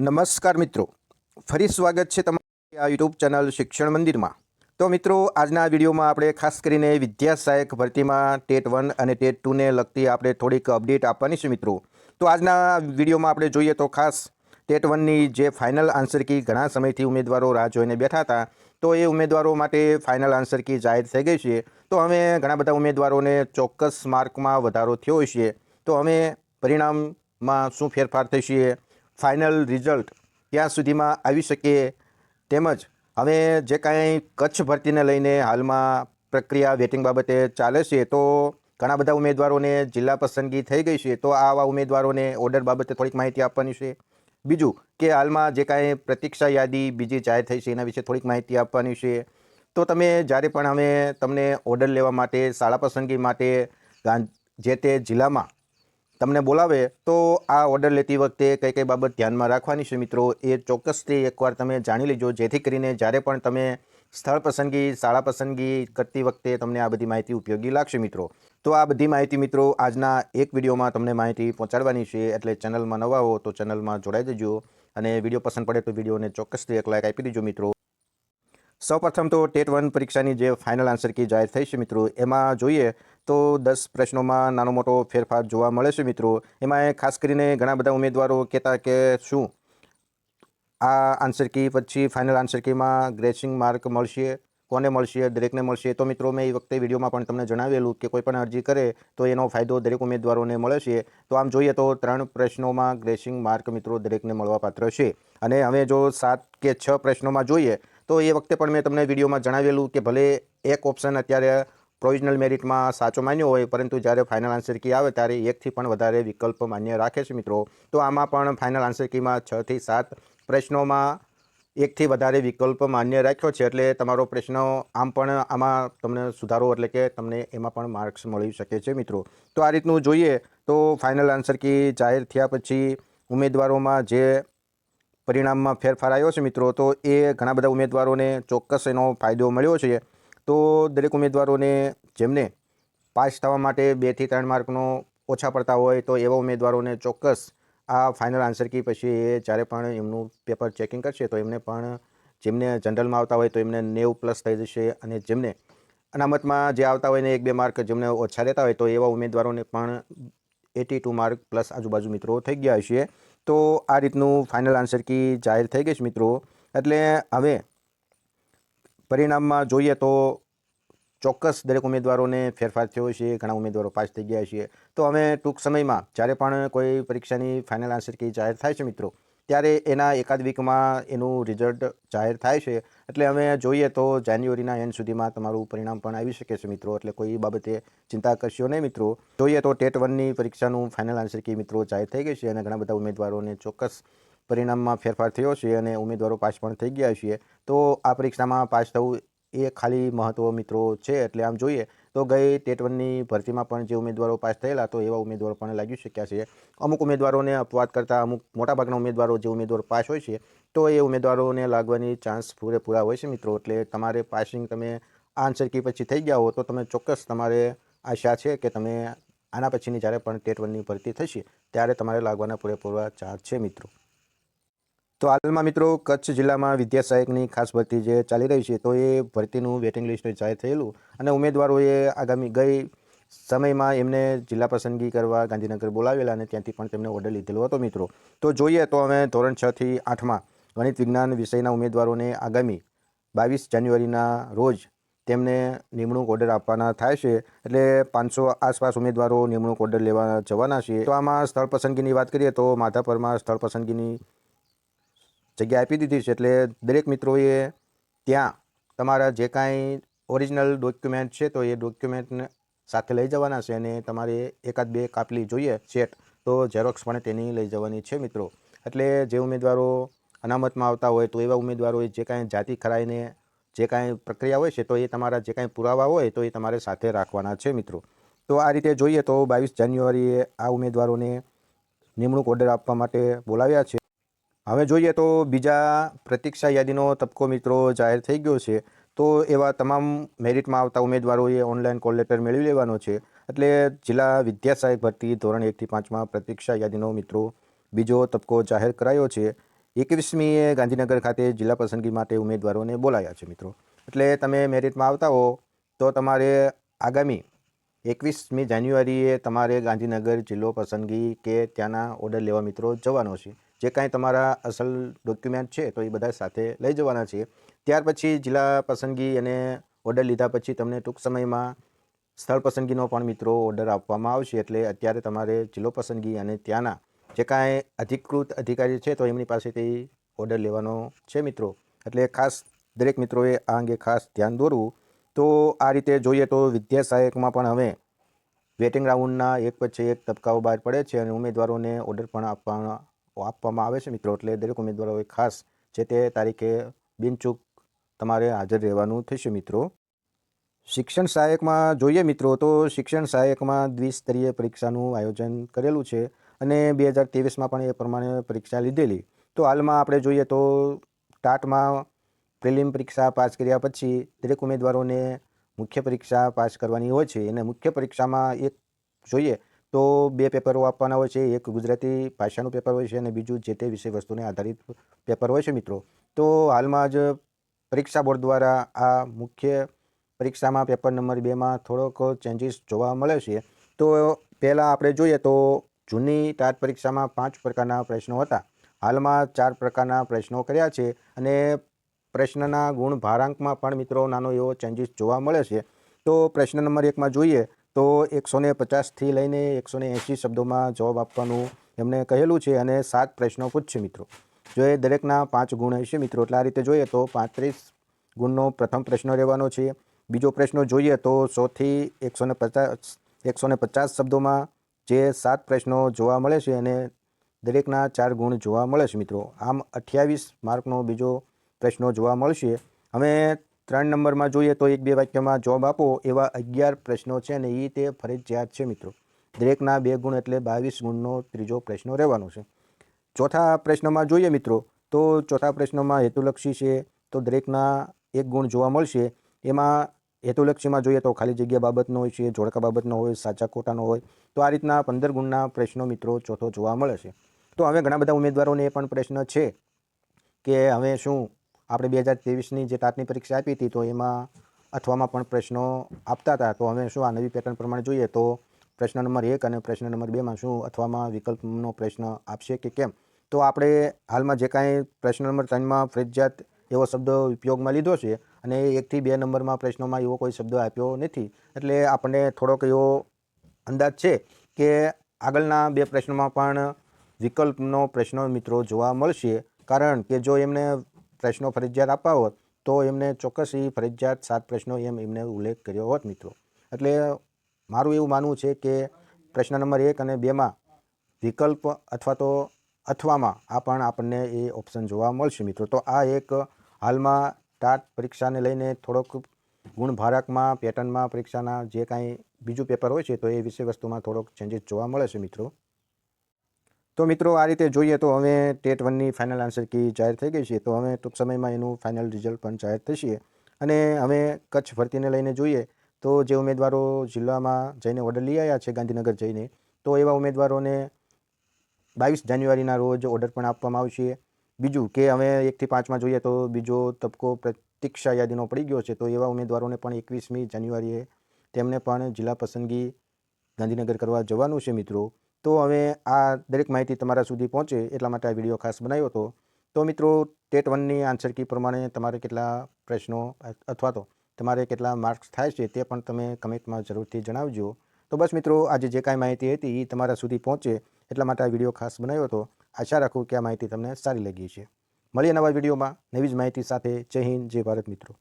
નમસ્કાર મિત્રો. ફરી સ્વાગત છે તમારી આ યુટ્યુબ ચેનલ શિક્ષણ મંદિરમાં. તો મિત્રો, આજના વિડીયોમાં આપણે ખાસ કરીને વિદ્યા સહાયક ભરતીમાં ટેટ વન અને ટેટ ટુને લગતી આપણે થોડીક અપડેટ આપવાની છે મિત્રો. તો આજના વિડીયોમાં આપણે જોઈએ તો ખાસ ટેટ વનની જે ફાઇનલ આન્સર કી ઘણા સમયથી ઉમેદવારો રાહ જોઈને બેઠા હતા, તો એ ઉમેદવારો માટે ફાઇનલ આન્સર કી જાહેર થઈ ગઈ છે. તો હવે ઘણા બધા ઉમેદવારોને ચોક્કસ માર્કમાં વધારો થયો છે તો હવે પરિણામમાં શું ફેરફાર થશે? ફાઇનલ રિઝલ્ટ ત્યાં સુધીમાં આવી શકે તેમજ હવે જે કાંઈ કચ્છ ભરતીને લઈને હાલમાં પ્રક્રિયા વેટિંગ બાબતે ચાલે છે તો ઘણા બધા ઉમેદવારોને જિલ્લા પસંદગી થઈ ગઈ છે, તો આવા ઉમેદવારોને ઓર્ડર બાબતે થોડીક માહિતી આપવાની છે. બીજું કે હાલમાં જે કાંઈ પ્રતીક્ષા યાદી બીજી જાહેર થઈ છે એના વિશે થોડીક માહિતી આપવાની છે. તો તમે જ્યારે પણ અમે તમને ઓર્ડર લેવા માટે, શાળા પસંદગી માટે જે તે જિલ્લામાં તમને બોલાવે તો આ ઓર્ડર લેતી વખતે કઈ કઈ બાબત ધ્યાનમાં રાખવાની છે મિત્રો? એ ચોક્કસથી એકવાર તમે જાણી લેજો. જેથી કરીને જ્યારે પણ તમે સ્થળ પસંદગી, શાળા પસંદગી કરતી વખતે તમને આ બધી માહિતી ઉપયોગી લાગશે મિત્રો. તો આ બધી માહિતી મિત્રો આજના એક વિડીયોમાં તમને માહિતી પહોંચાડવાની છે. એટલે ચેનલમાં નવા હો તો ચેનલમાં જોડાઈ દેજો અને વીડિયો પસંદ પડે તો વિડીયોને ચોક્કસથી એક લાઈક આપી દેજો મિત્રો. સૌપ્રથમ તો ટેટ વન પરીક્ષાની જે ફાઇનલ આન્સર કી જાહેર થઈ છે મિત્રો, એમાં જોઈએ તો દસ પ્રશ્નોમાં નાનો મોટો ફેરફાર જોવા મળે છે મિત્રો. એમાં ખાસ કરીને ઘણા બધા ઉમેદવારો કહેતા કે શું? આ આન્સર કી પછી ફાઇનલ આન્સર કીમાં ગ્રેસિંગ માર્ક મળશે, કોને મળશે, દરેકને મળશે. તો મિત્રો મેં એ વખતે વિડીયોમાં પણ તમને જણાવેલું કે કોઈ પણ અરજી કરે તો એનો ફાયદો દરેક ઉમેદવારોને મળે છે. તો આમ જોઈએ તો ત્રણ પ્રશ્નોમાં ગ્રેસિંગ માર્ક મિત્રો દરેકને મળવાપાત્ર છે. અને હવે જો સાત કે છ પ્રશ્નોમાં જોઈએ તો એ વખતે પણ મેં તમને વિડીયોમાં જણાવેલું કે ભલે એક ઓપ્શન અત્યારે પ્રોવિઝનલ મેરિટમાં સાચો માન્યો હોય, પરંતુ જ્યારે ફાઇનલ આન્સર કી આવે ત્યારે એકથી પણ વધારે વિકલ્પ માન્ય રાખે છે મિત્રો. તો આમાં પણ ફાઇનલ આન્સર કીમાં છથી સાત પ્રશ્નોમાં એકથી વધારે વિકલ્પ માન્ય રાખ્યો છે. એટલે તમારો પ્રશ્ન આમ પણ આમાં તમને સુધારો એટલે કે તમને એમાં પણ માર્ક્સ મળી શકે છે મિત્રો. તો આ રીતનું જોઈએ તો ફાઇનલ આન્સર કી જાહેર થયા પછી ઉમેદવારોમાં જે પરિણામમાં ફેરફાર આવ્યો છે મિત્રો, તો એ ઘણા બધા ઉમેદવારોને ચોક્કસ એનો ફાયદો મળ્યો છે. તો દરેક ઉમેદવારોને જેમને પાસ થવા માટે બેથી ત્રણ માર્કનો ઓછા પડતા હોય તો એવા ઉમેદવારોને ચોક્કસ આ ફાઇનલ આન્સર કી પછી એ જ્યારે પણ એમનું પેપર ચેકિંગ કરશે તો એમને પણ જેમને જનરલમાં આવતા હોય તો એમને નેવું પ્લસ થઈ જશે અને જેમને અનામતમાં જે આવતા હોય ને એક બે માર્ક જેમને ઓછા રહેતા હોય તો એવા ઉમેદવારોને પણ એટી ટુ માર્ક પ્લસ આજુબાજુ મિત્રો થઈ ગયા હશે. તો આ રીતનું ફાઇનલ આન્સર કી જાહેર થઈ ગઈ છે મિત્રો. એટલે હવે પરિણામમાં જોઈએ તો ચોક્કસ દરેક ઉમેદવારોને ફેરફાર થયો છે, ઘણા ઉમેદવારો પાસ થઈ ગયા છે. તો અમે ટૂંક સમયમાં, જ્યારે પણ કોઈ પરીક્ષાની ફાઇનલ આન્સર કી જાહેર થાય છે મિત્રો, ત્યારે એના એકાદ વીકમાં એનું રિઝલ્ટ જાહેર થાય છે. એટલે અમે જોઈએ તો જાન્યુઆરીના એન્ડ સુધીમાં તમારું પરિણામ પણ આવી શકે છે મિત્રો. એટલે કોઈ બાબતે ચિંતા કરશો નહીં મિત્રો. જોઈએ તો ટેટ વનની પરીક્ષાનું ફાઇનલ આન્સર કી મિત્રો જાહેર થઈ ગઈ છે અને ઘણા બધા ઉમેદવારોને ચોક્કસ પરિણામમાં ફેરફાર થયો છે અને ઉમેદવારો પાસ પણ થઈ ગયા છે. તો આ પરીક્ષામાં પાસ થવું એ ખાલી મહત્વ મિત્રો છે એટલે આમ જોઈએ તો ગઈ ટેટ વનની ભરતીમાં પણ જે ઉમેદવારો પાસ થયેલા તો એવા ઉમેદવારો પણ લાગી શક્યા છે. અમુક ઉમેદવારોને અપવાદ કરતાં અમુક મોટાભાગના ઉમેદવારો જે ઉમેદવારો પાસ હોય છે તો એ ઉમેદવારોને લાગવાની ચાન્સ પૂરેપૂરા હોય છે મિત્રો. એટલે તમારે પાસિંગ તમે આન્સર કી પછી થઈ ગયા હો તો તમે ચોક્કસ તમારે આશા છે કે તમે આના પછીની જ્યારે પણ ટેટ વનની ભરતી થશે ત્યારે તમારે લાગવાના પૂરેપૂરા ચાન્સ છે મિત્રો. તો હાલમાં મિત્રો કચ્છ જિલ્લામાં વિદ્યા સહાયકની ખાસ ભરતી જે ચાલી રહી છે, તો એ ભરતીનું વેટિંગ લિસ્ટ જાહેર થયેલું અને ઉમેદવારોએ આગામી ગઈ સમયમાં એમને જિલ્લા પસંદગી કરવા ગાંધીનગર બોલાવેલા અને ત્યાંથી પણ તેમને ઓર્ડર લીધેલો હતો મિત્રો. તો જોઈએ તો અમે ધોરણ છ થી આઠમાં ગણિત વિજ્ઞાન વિષયના ઉમેદવારોને આગામી બાવીસ જાન્યુઆરીના રોજ તેમને નિમણૂક ઓર્ડર આપવાના થાય છે, એટલે પાંચસો આસપાસ ઉમેદવારો નિમણૂક ઓર્ડર લેવા જવાના છે. તો આમાં સ્થળ પસંદગીની વાત કરીએ તો માધાપરમાં સ્થળ પસંદગીની જગ્યા આપી દીધી છે એટલે દરેક મિત્રોએ ત્યાં તમારા જે કાંઈ ઓરિજિનલ ડોક્યુમેન્ટ છે તો એ ડોક્યુમેન્ટને સાથે લઈ જવાના છે અને તમારે એકાદ બે કાપલી જોઈએ સેટ તો ઝેરોક્સ પણ તેની લઈ જવાની છે મિત્રો. એટલે જે ઉમેદવારો અનામતમાં આવતા હોય તો એવા ઉમેદવારોએ જે કાંઈ જાતિ ખરાઈને જે કાંઈ પ્રક્રિયા હોય છે તો એ તમારા જે કાંઈ પુરાવા હોય તો એ તમારે સાથે રાખવાના છે મિત્રો. તો આ રીતે જોઈએ તો બાવીસ જાન્યુઆરીએ આ ઉમેદવારોને નિમણૂક ઓર્ડર આપવા માટે બોલાવ્યા છે. હવે જોઈએ તો બીજા પ્રતીક્ષા યાદીનો તબકો મિત્રો જાહેર થઈ ગયો છે, તો એવા તમામ મેરિટમાં આવતા ઉમેદવારોએ ઓનલાઈન કોલ લેટર મેળવી લેવાનો છે. એટલે જિલ્લા વિદ્યા સહાયક ભરતી ધોરણ એકથી પાંચમાં પ્રતીક્ષા યાદીનો મિત્રો બીજો તબકો જાહેર કરાયો છે. એકવીસમીએ ગાંધીનગર ખાતે જિલ્લા પસંદગી માટે ઉમેદવારોને બોલાયા છે મિત્રો. એટલે તમે મેરિટમાં આવતા હો તો તમારે આગામી એકવીસમી જાન્યુઆરીએ તમારે ગાંધીનગર જિલ્લો પસંદગી કે ત્યાંના ઓર્ડર લેવા મિત્રો જવાનો છે. જે કાંઈ તમારા અસલ ડોક્યુમેન્ટ છે, તો એ બધા સાથે લઈ જવાના છે ત્યાર પછી જિલ્લા પસંદગી અને ઓર્ડર લીધા પછી તમને ટૂંક સમયમાં સ્થળ પસંદગીનો પણ મિત્રો ઓર્ડર આપવામાં આવશે. એટલે અત્યારે તમારે જિલ્લો પસંદગી અને ત્યાંના જે કાંઈ અધિકૃત અધિકારી છે, તો એમની પાસેથી ઓર્ડર લેવાનો છે મિત્રો. એટલે ખાસ દરેક મિત્રોએ આ અંગે ખાસ ધ્યાન દોરવું. તો આ રીતે જોઈએ તો વિદ્યા સહાયકમાં પણ હવે વેટિંગ રાઉન્ડના એક પછી એક તબક્કાઓ બહાર પડે છે અને ઉમેદવારોને ઓર્ડર પણ આપવા આપવામાં આવે છે મિત્રો. એટલે દરેક ઉમેદવારોએ ખાસ જે તે તારીખે બિનચૂક તમારે હાજર રહેવાનું થશે મિત્રો. શિક્ષણ સહાયકમાં જોઈએ મિત્રો તો શિક્ષણ સહાયકમાં દ્વિસ્તરીય પરીક્ષાનું આયોજન કરેલું છે અને બે હજાર ત્રેવીસમાં પણ એ પ્રમાણે પરીક્ષા લીધેલી. તો હાલમાં આપણે જોઈએ તો ટાટમાં પ્રિલિમ પરીક્ષા પાસ કર્યા પછી દરેક ઉમેદવારોને મુખ્ય પરીક્ષા પાસ કરવાની હોય છે. અને મુખ્ય પરીક્ષામાં એક જોઈએ તો બે પેપરો આપવાના હોય છે, એક ગુજરાતી ભાષાનું પેપર હોય છે અને બીજું જે તે વિષય વસ્તુને આધારિત પેપર હોય છે મિત્રો. તો હાલમાં જ પરીક્ષા બોર્ડ દ્વારા આ મુખ્ય પરીક્ષામાં પેપર નંબર બેમાં થોડોક ચેન્જીસ જોવા મળે છે. તો પહેલાં આપણે જોઈએ તો જૂની ટાટ પરીક્ષામાં પાંચ પ્રકારના પ્રશ્નો હતા. હાલમાં ચાર પ્રકારના પ્રશ્નો કર્યા છે અને પ્રશ્નના ગુણ ભારાંકમાં પણ મિત્રો નાનો એવો ચેન્જીસ જોવા મળે છે. તો પ્રશ્ન નંબર એકમાં જોઈએ તો એકસો ને પચાસથી લઈને એકસો ને એંશી શબ્દોમાં જવાબ આપવાનું એમને કહેલું છે અને સાત પ્રશ્નો પૂછશે મિત્રો. જો એ દરેકના પાંચ ગુણ હશે મિત્રો, એટલે આ રીતે જોઈએ તો પાંત્રીસ ગુણનો પ્રથમ પ્રશ્ન રહેવાનો છે. બીજો પ્રશ્ન જોઈએ તો સોથી એકસો ને પચાસ એકસો ને પચાસ શબ્દોમાં જે સાત પ્રશ્નો જોવા મળે છે અને દરેકના ચાર ગુણ જોવા મળે છે મિત્રો. આમ અઠ્યાવીસ માર્કનો બીજો પ્રશ્નો જોવા મળશે. હવે ત્રણ નંબરમાં જોઈએ તો એક બે વાક્યમાં જોબ આપો એવા અગિયાર પ્રશ્નો છે અને એ તે ફરજિયાત છે મિત્રો. દરેકના બે ગુણ એટલે બાવીસ ગુણનો ત્રીજો પ્રશ્ન રહેવાનો છે. ચોથા પ્રશ્નમાં જોઈએ મિત્રો તો ચોથા પ્રશ્નમાં હેતુલક્ષી છે તો દરેકના એક ગુણ જોવા મળશે. એમાં હેતુલક્ષીમાં જોઈએ તો ખાલી જગ્યા બાબતનો હોય છે, જોડકા બાબતનો હોય, સાચા ખોટાનો હોય, તો આ રીતના પંદર ગુણના પ્રશ્નો મિત્રો ચોથો જોવા મળે છે. તો હવે ઘણા બધા ઉમેદવારોને એ પણ પ્રશ્ન છે કે હવે શું આપણે બે હજાર ત્રેવીસની જે ટાટની પરીક્ષા આપી હતી, તો એમાં અથવામાં પણ પ્રશ્નો આપતા હતા. તો હવે શું આ નવી પેટર્ન પ્રમાણે જોઈએ તો પ્રશ્ન નંબર એક અને પ્રશ્ન નંબર બેમાં શું અથવામાં વિકલ્પનો પ્રશ્ન આપશે કે કેમ? તો આપણે હાલમાં જે કાંઈ પ્રશ્ન નંબર ત્રણમાં ફરજિયાત એવો શબ્દ ઉપયોગમાં લીધો છે અને એકથી બે નંબરમાં પ્રશ્નોમાં એવો કોઈ શબ્દ આપ્યો નથી. એટલે આપણને થોડોક એવો અંદાજ છે કે આગળના બે પ્રશ્નોમાં પણ વિકલ્પનો પ્રશ્નો મિત્રો જોવા મળશે. કારણ કે જો એમને પ્રશ્નો ફરજિયાત આપવા હોત, તો એમને ચોક્કસ એ ફરજિયાત સાત પ્રશ્નો એમ એમને ઉલ્લેખ કર્યો હોત મિત્રો. એટલે મારું એવું માનવું છે કે પ્રશ્ન નંબર એક અને બેમાં વિકલ્પ અથવા તો અથવામાં આ પણ આપણને એ ઓપ્શન જોવા મળશે મિત્રો. તો આ એક હાલમાં ટાટ પરીક્ષાને લઈને થોડોક ગુણભારકમાં, પેટર્નમાં પરીક્ષાના જે કાંઈ બીજું પેપર હોય છે, તો એ વિષય વસ્તુમાં થોડોક ચેન્જીસ જોવા મળે છે મિત્રો. તો મિત્રો, આ રીતે જોઈએ તો હવે ટેટ વનની ફાઇનલ આન્સર કી જાહેર થઈ ગઈ છે. તો હવે ટૂંક સમયમાં એનું ફાઇનલ રિઝલ્ટ પણ જાહેર થશે. અને હવે કચ્છ ભરતીને લઈને જોઈએ તો જે ઉમેદવારો જિલ્લામાં જઈને ઓર્ડર લઈ આવ્યા છે, ગાંધીનગર જઈને, તો એવા ઉમેદવારોને બાવીસ જાન્યુઆરીના રોજ ઓર્ડર પણ આપવામાં આવશે. બીજું કે હવે એકથી પાંચમાં જોઈએ તો બીજો તબક્કો પ્રતીક્ષા યાદીનો પડી ગયો છે. તો એવા ઉમેદવારોને પણ એકવીસમી જાન્યુઆરીએ તેમને પણ જિલ્લા પસંદગી ગાંધીનગર કરવા જવાનું છે મિત્રો. તો હવે આ દરેક માહિતી તમારા સુધી પહોંચે એટલા માટે આ વીડિયો ખાસ બનાવ્યો હતો. તો મિત્રો, ટેટ વનની આન્સર કી પ્રમાણે તમારે કેટલા પ્રશ્નો અથવા તો તમારે કેટલા માર્ક્સ થાય છે તે પણ તમે કમેન્ટમાં જરૂરથી જણાવજો. તો બસ મિત્રો, આજે જે કાંઈ માહિતી હતી એ તમારા સુધી પહોંચે એટલા માટે આ વીડિયો ખાસ બનાવ્યો હતો. આશા રાખું કે આ માહિતી તમને સારી લાગી છે મળીએ નવા વિડીયોમાં. નવી જ માહિતી સાથે જય હિન્દ, જય ભારત મિત્રો.